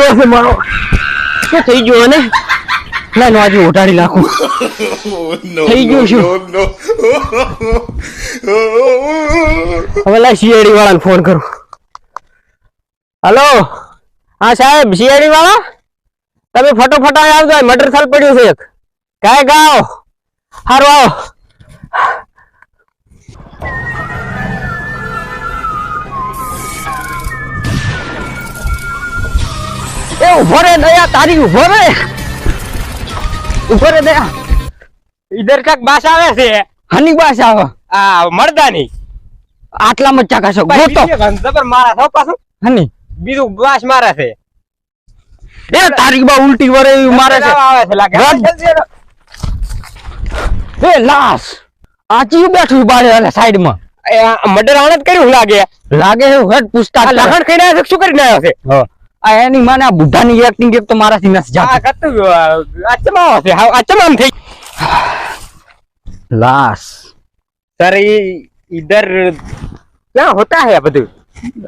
ગયો છે મારો. શું થઈ ગયો ને ના આજે ઉઠાડી નાખું. થઈ ગયું શું? હવે લા સીઆઈડી વાળાને ફોન કરું. હલો હા સાહેબ શિયાળી વાળા તમે ફટોફટ આવજો મટર થાલ પડ્યું છે એક. કાંઈ ગાઓ હારો આવો. એ ઊભો રે દયા તારી ઊભો રે. ઊભો રે દયા. ઈધર કાક બાસ આવે છે? હની બાસ આવે. આ મરદાની. આટલા જ કાશો ગોતો. જબર મારા થો પાછો. હની. બીજું બાસ મારે છે. એ તારી બા ઉલટી વરે મારે છે. આવે છે લાગે. એ લાશ. આ ચિયું બેઠું બારે એટલે સાઈડમાં. મર્ડર આણે જ કર્યું લાગે. લાગે હેડ પૂછતા લખણ ખાઈને આવ્યો શું કરીને નાખ્યો છે? આ એની માને આ બુઢાની એક્ટિંગ એક તો મારાથી નથી જાતી. આ કતું આવે છે આ ચમ થઈ લાશ. સર ઈ ઇધર ક્યાં હોતા હે બધું?